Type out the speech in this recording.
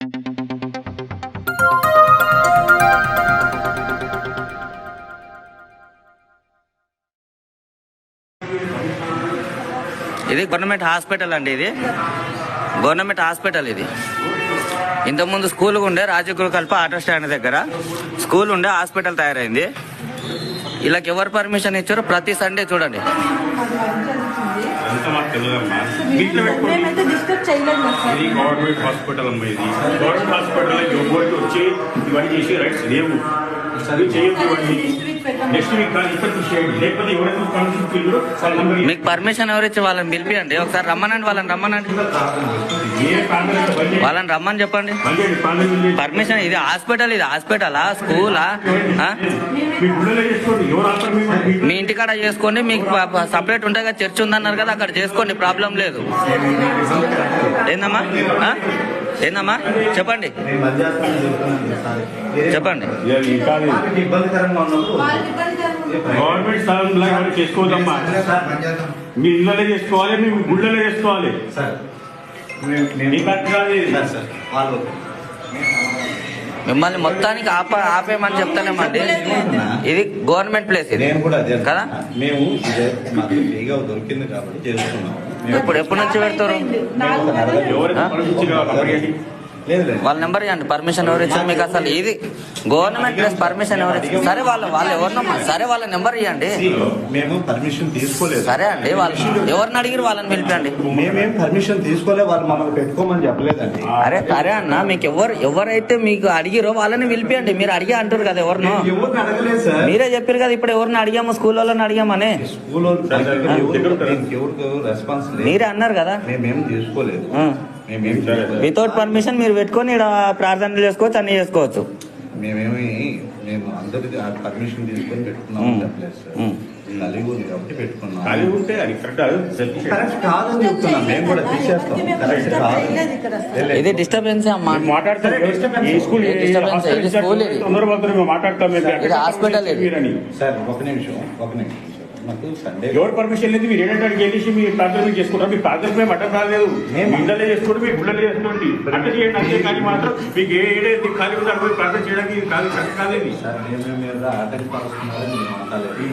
ఇది government hospital అండి ఇది. గవర్నమెంట్ హాస్పిటల్ ఇది. ఇంతకుముందు స్కూల్ ఉండే రాజగురు కల్ప ఆటో స్టాండ్ దగ్గర. స్కూల్ ఉండే హాస్పిటల్ తయారైంది. వీళ్ళకి ఎవరు పర్మిషన్ ఇచ్చారో ప్రతి సండే చూడండి. అంతా మాకు తెలియదమ్మా పెట్టుకోండి మేమైతే డిస్టర్బ్ చేయలేదు ఇది గవర్నమెంట్ హాస్పిటల్ అమ్మా ఇది. గవర్నమెంట్ హాస్పిటల్ ఎవరికి వచ్చి ఇవన్నీ చేసి రైట్స్ లేవు. అది చేయొద్దు ఇవన్నీ. నెక్స్ట్ వీక్ కానీ చేయండి లేకపోతే నెంబర్ మీకు పర్మిషన్ ఎవరు ఇచ్చి వాళ్ళని పిలిపియండి. ఒకసారి రమ్మనండి వాళ్ళని రమ్మనండి. వాళ్ళని రమ్మని చెప్పండి. పర్మిషన్ ఇది హాస్పిటల్ ఇది హాస్పిటలా స్కూలా? మీ ఇంటికాడ చేసుకోండి. మీకు సపరేట్ ఉంటుంది కదా చర్చ్ ఉందన్నారు కదా అక్కడ చేసుకోండి. ప్రాబ్లం లేదు. ఏందమ్మా? ఏందమ్మా? చెప్పండి. చెప్పండి. గవర్నమెంట్ స్థలం చేసుకోవద్దమ్మా. మీ ఇళ్ళలో చేసుకోవాలి మీ గుళ్ళలో చేసుకోవాలి. మీ మిమ్మల్ని మొత్తానికి ఆప ఆపేయమని చెప్తానేమండి ఇది గవర్నమెంట్ ప్లేస్ ఇది. నేను కూడా అదే కదా? మేము దొరికింది కాబట్టి ఇప్పుడు ఎప్పటి నుంచి పెడతారు? వాళ్ళ నెంబర్ ఇవ్వండి. పర్మిషన్ ఎవరు ఇచ్చారు మీకు అసలు ఇది గవర్నమెంట్ ప్లస్ పర్మిషన్ ఎవరు ఇచ్చారు. సరే వాళ్ళ వాళ్ళు ఎవరినమ్మా సరే వాళ్ళ నెంబర్ ఇవ్వండి. మేము పర్మిషన్ తీసుకోలేదు. సరే అండి వాళ్ళు ఎవరిని అడిగిరు వాళ్ళని పిలిపండి. మేమేం పర్మిషన్ తీసుకోలేదు వాళ్ళు మమ్మల్ని పెట్టుకోమని చెప్పలేదండి. అరే సరే అన్న మీకు ఎవరు ఎవరైతే మీకు అడిగిరో వాళ్ళని పిలిపియండి. మీరు అడిగి అంటారు కదా ఎవరినో. మీరే చెప్పారు కదా ఇప్పుడు ఎవరిని అడిగాము స్కూల్ వాళ్ళని అడిగామని స్కూల్ ఎవరికి రెస్పాన్స్ లేదు. మీరే అన్నారు కదా. మేమేం తీసుకోలేదు. వితౌట్ పర్మిషన్ మీరు పెట్టుకొని ఇక్కడ ప్రార్థనలు చేసుకోవచ్చు అన్ని చేసుకోవచ్చు మేమేమి మేము అందరికి పర్మిషన్ తీసుకొని పెట్టుకున్నాం ఉమ్. చెప్పలేదు సార్ ఉమ్. నలిగి ఉంది కాబట్టి పెట్టుకున్నాం ఖాళీ ఉంటే అది కరెక్ట్ కాదు సెల్ఫీ కరెక్ట్ కాదని చెప్తున్నాం మేము కూడా తీసేస్తాం కరెక్ట్ కాదు చేయలేదు ఇక్కడ సార్. ఇది డిస్టర్బెన్స్ అమ్మా మాట్లాడతాం ఈ స్కూల్ ఏ disturbance? ఇది స్కూల్ ఇది. తొందరపడుతుంది మేము మాట్లాడతాం మీరు ఇది హాస్పిటల్ ఇది. మీరని సార్ ఒక నిమిషం ఒక నిమిషం సండే ఎవరు పర్మిషన్ లేదు? మీరు ఏంటంటే అక్కడికి వెళ్ళేసి మీ ప్రార్థన మీరు చేసుకుంటారు. మీ ప్రార్థన మేము అడ్డం రాలేదు. ఇళ్ళలో చేసుకోండి మీ గుళ్ళలో చేసుకోండి. అట్లా చేయండి అంతే కానీ మాత్రం మీకు ఏ ఏడైతే ఖాళీ ఉందో అక్కడ ప్రార్థన చేయడానికి కాదు కరెక్ట్ కాదు ఇది సార్ ఆటంకపరుస్తున్నారని మేము అంటలేదు